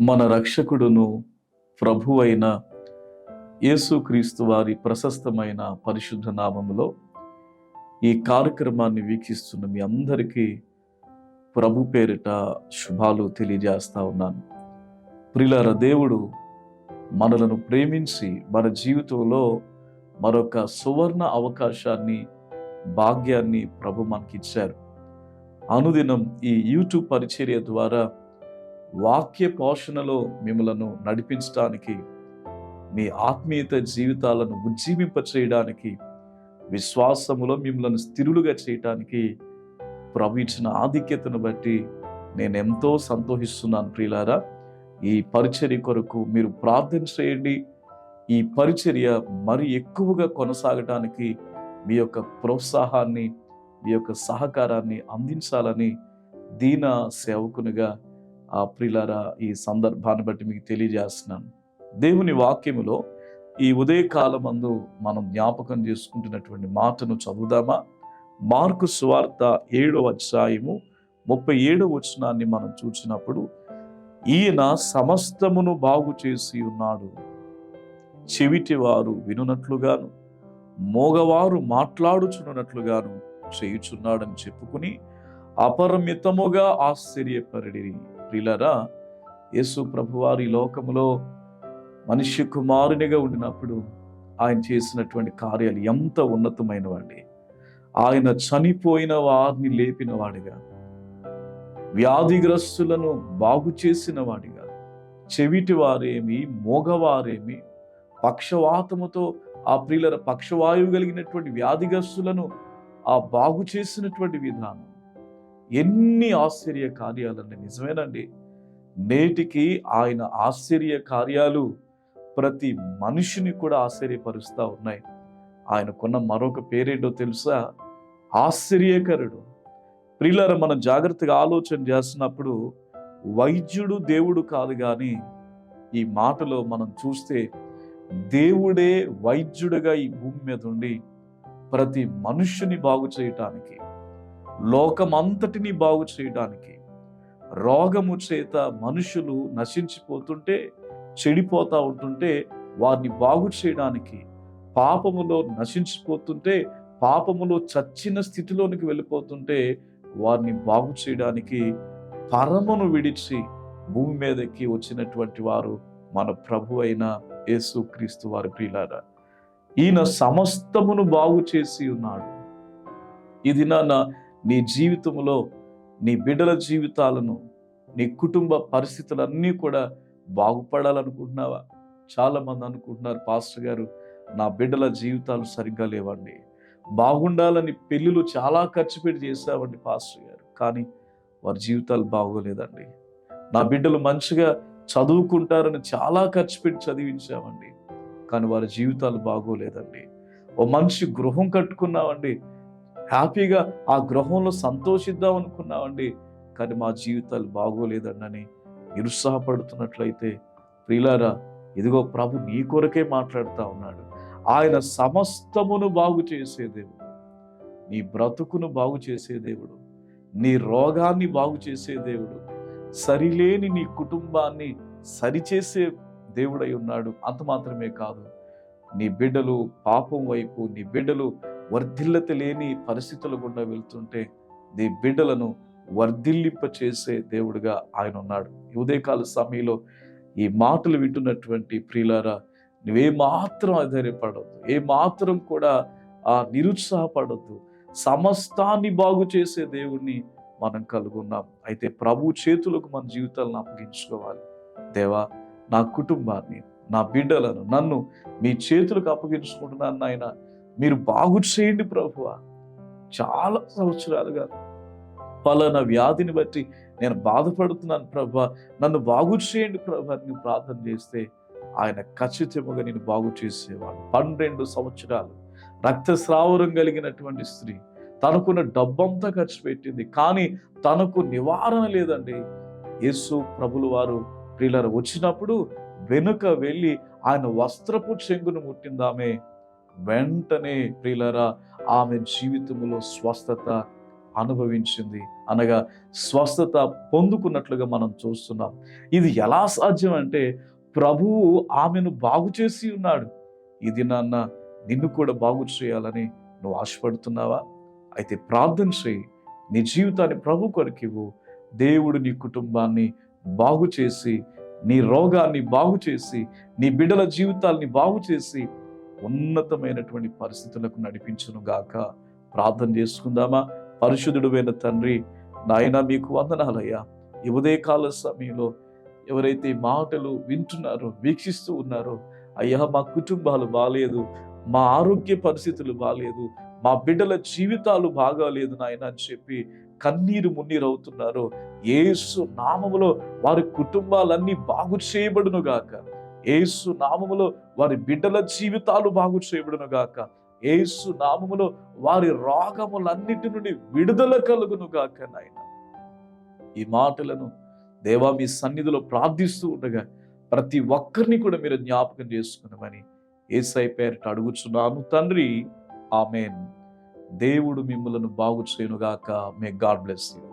మన రక్షకుడును ప్రభు అయిన యేసుక్రీస్తు వారి ప్రశస్తమైన పరిశుద్ధ నామంలో ఈ కార్యక్రమాన్ని వీక్షిస్తున్న మీ అందరికీ ప్రభు పేరిట శుభాలు తెలియజేస్తా ఉన్నాను. ప్రిలార దేవుడు మనలను ప్రేమించి మన జీవితంలో మరొక సువర్ణ అవకాశాన్ని భాగ్యాన్ని ప్రభు మనకిచ్చారు. అనుదినం ఈ యూట్యూబ్ పరిచర్య ద్వారా వాక్య పోషణలో మిమ్మలను నడిపించడానికి మీ ఆత్మీయత జీవితాలను ఉజ్జీవింప చేయడానికి విశ్వాసములో మిమ్మల్ని స్థిరులుగా చేయటానికి ప్రభు ఇచ్చిన ఆధిక్యతను బట్టి నేను ఎంతో సంతోషిస్తున్నాను ప్రియులారా. ఈ పరిచర్య కొరకు మీరు ప్రార్థన చేయండి. ఈ పరిచర్య మరి ఎక్కువగా కొనసాగటానికి మీ యొక్క ప్రోత్సాహాన్ని మీ యొక్క సహకారాన్ని అందించాలని దీన సేవకునిగా ప్రిలారా ఈ సందర్భాన్ని బట్టి మీకు తెలియజేస్తున్నాను. దేవుని వాక్యములో ఈ ఉదయకాలం అందు మనం జ్ఞాపకం చేసుకుంటున్నటువంటి మాటను చదువుదామా? మార్కు సువార్త ఏడవ అధ్యాయము ముప్పై ఏడవ వచనాన్ని మనం చూసినప్పుడు ఈయన సమస్తమును బాగు చేసి ఉన్నాడు. చెవిటి వారు వినునట్లుగాను మోగవారు మాట్లాడుచున్నట్లుగాను చేయుచున్నాడని చెప్పుకుని అపరిమితముగా ఆశ్చర్యపరిడిరి. ప్రిలరా యేసు ప్రభువారి లోకములో మనిషి కుమారునిగా ఉండినప్పుడు ఆయన చేసినటువంటి కార్యాలు ఎంత ఉన్నతమైనవండి. ఆయన చనిపోయిన వారిని లేపిన వాడిగా వ్యాధిగ్రస్తులను బాగు చేసిన వాడిగా చెవిటి వారేమి మోగవారేమి పక్షవాతముతో ఆ ప్రియుల పక్షవాయువు కలిగినటువంటి వ్యాధిగ్రస్తులను ఆ బాగు చేసినటువంటి విధానం ఎన్ని ఆశ్చర్య కార్యాలండి. నిజమేనండి. నేటికి ఆయన ఆశ్చర్య కార్యాలు ప్రతి మనిషిని కూడా ఆశ్చర్యపరుస్తూ ఉన్నాయి. ఆయనకున్న మరొక పేరేంటో తెలుసా? ఆశ్చర్యకరుడు. ప్రిల్లర మనం జాగ్రత్తగా ఆలోచన చేస్తున్నప్పుడు వైద్యుడు దేవుడు కాదు కానీ ఈ మాటలో మనం చూస్తే దేవుడే వైద్యుడిగా ఈ భూమి మీద ఉండి ప్రతి మనుష్యుని బాగు చేయటానికి లోకమంతటిని బాగు చేయడానికి రోగము చేత మనుషులు నశించిపోతుంటే చెడిపోతూ ఉంటుంటే వారిని బాగు చేయడానికి పాపములో నశించిపోతుంటే పాపములో చచ్చిన స్థితిలోనికి వెళ్ళిపోతుంటే వారిని బాగు చేయడానికి పరమును విడిచి భూమి మీదకి వచ్చినటువంటి వారు మన ప్రభు అయిన యేసు క్రీస్తు వారి ప్రియులారా. ఈయన సమస్తమును బాగు చేసి ఉన్నాడు. ఇది నాన్న నీ జీవితంలో నీ బిడ్డల జీవితాలను నీ కుటుంబ పరిస్థితులన్నీ కూడా బాగుపడాలనుకుంటున్నావా? చాలామంది అనుకుంటున్నారు పాస్టర్ గారు నా బిడ్డల జీవితాలు సరిగ్గా లేవండి. బాగుండాలని పెళ్ళిళ్ళు చాలా ఖర్చు పెట్టి చేసావండి పాస్టర్ గారు. కానీ వారి జీవితాలు బాగోలేదండి. నా బిడ్డలు మంచిగా చదువుకుంటారని చాలా ఖర్చు పెట్టి చదివించామండి. కానీ వారి జీవితాలు బాగోలేదండి. ఓ మనిషి గృహం కట్టుకున్నామండి హ్యాపీగా ఆ గృహంలో సంతోషిద్దాం అనుకున్నామండి. కానీ మా జీవితాలు బాగోలేదండి నిరుత్సాహపడుతున్నట్లయితే ప్రియులారా ఇదిగో ప్రభు నీ కొరకే మాట్లాడుతూ ఉన్నాడు. ఆయన సమస్తమును బాగు చేసే దేవుడు. నీ బ్రతుకును బాగు చేసే దేవుడు. నీ రోగాన్ని బాగు చేసే దేవుడు. సరిలేని నీ కుటుంబాన్ని సరిచేసే దేవుడై ఉన్నాడు. అంత మాత్రమే కాదు నీ బిడ్డలు పాపం వైపు నీ బిడ్డలు వర్ధిల్లత లేని పరిస్థితుల గుండా వెళ్తుంటే నీ బిడ్డలను వర్ధిల్లింప చేసే దేవుడిగా ఆయన ఉన్నాడు. ఉదయకాల సమయంలో ఈ మాటలు వింటున్నటువంటి ప్రియులారా నువ్వే మాత్రం ఆధైర్యపడవద్దు ఏ మాత్రం కూడా ఆ నిరుత్సాహపడద్దు సమస్తాన్ని బాగు చేసే దేవుణ్ణి మనం కలుగున్నాం. అయితే ప్రభు చేతులకు మన జీవితాలను అప్పగించుకోవాలి. దేవా నా కుటుంబాన్ని నా బిడ్డలను నన్ను మీ చేతులకు అప్పగించుకుంటున్నాను నాయన. మీరు బాగు చేయండి ప్రభువ. చాలా సంవత్సరాలుగా పలానా వ్యాధిని బట్టి నేను బాధపడుతున్నాను ప్రభా నన్ను బాగు చేయండి ప్రభా నేను ప్రార్థన చేస్తే ఆయన ఖచ్చితంగా నేను బాగు చేసేవాడు. పన్నెండు సంవత్సరాలు రక్తస్రావరం కలిగినటువంటి స్త్రీ. తనకున్న డబ్బంతా ఖర్చు పెట్టింది. కానీ తనకు నివారణ లేదండి. యేసు ప్రభులు వారు ప్రియులర వచ్చినప్పుడు వెనుక వెళ్ళి ఆయన వస్త్రపు చెంగును ముట్టిందామే. వెంటనే ప్రియులరా ఆమె జీవితంలో స్వస్థత అనుభవించింది. అనగా స్వస్థత పొందుకున్నట్లుగా మనం చూస్తున్నాం. ఇది ఎలా సాధ్యం అంటే ప్రభువు ఆమెను బాగు చేసి ఉన్నాడు. ఇది నాన్న నిన్ను కూడా బాగు చేయాలని నువ్వు ఆశపడుతున్నావా? అయితే ప్రార్థన చేయి. నీ జీవితాన్ని ప్రభు కొరకివ్వు దేవుడు నీ కుటుంబాన్ని బాగు చేసి నీ రోగాన్ని బాగు చేసి నీ బిడ్డల జీవితాల్ని బాగు చేసి ఉన్నతమైనటువంటి పరిస్థితులకు నడిపించును గాక. ప్రార్థన చేసుకుందామా? పరిశుద్ధుడువైన తండ్రి నాయన మీకు వందనాలయ్యా. ఈ ఉదయకాల సమయంలో ఎవరైతే మాటలు వింటున్నారో వీక్షిస్తూ ఉన్నారో అయ్యా మా కుటుంబాలు బాగాలేదు మా ఆరోగ్య పరిస్థితులు బాగాలేదు మా బిడ్డల జీవితాలు బాగాలేదు నాయన అని చెప్పి కన్నీరు మున్నీరు అవుతున్నారు ఏసు నామములో వారి కుటుంబాలన్నీ బాగు చేయబడును గాక. ఏసు నామములో వారి బిడ్డల జీవితాలు బాగు చేయబడును గాక. ఏసు నామములో వారి రోగములన్నిటి నుండి విడుదల కలుగును గాక నాయన. ఈ మాటలను దేవా మీ సన్నిధిలో ప్రార్థిస్తూ ఉండగా ప్రతి ఒక్కరిని కూడా మీరు జ్ఞాపకం చేసుకున్నామని ఏసై పేరిట అడుగుచున్నాను తండ్రి. ఆమెన్. దేవుడు మిమ్మలను బాగు చేయనుగాక మే గాడ్ బ్లెస్ యూ.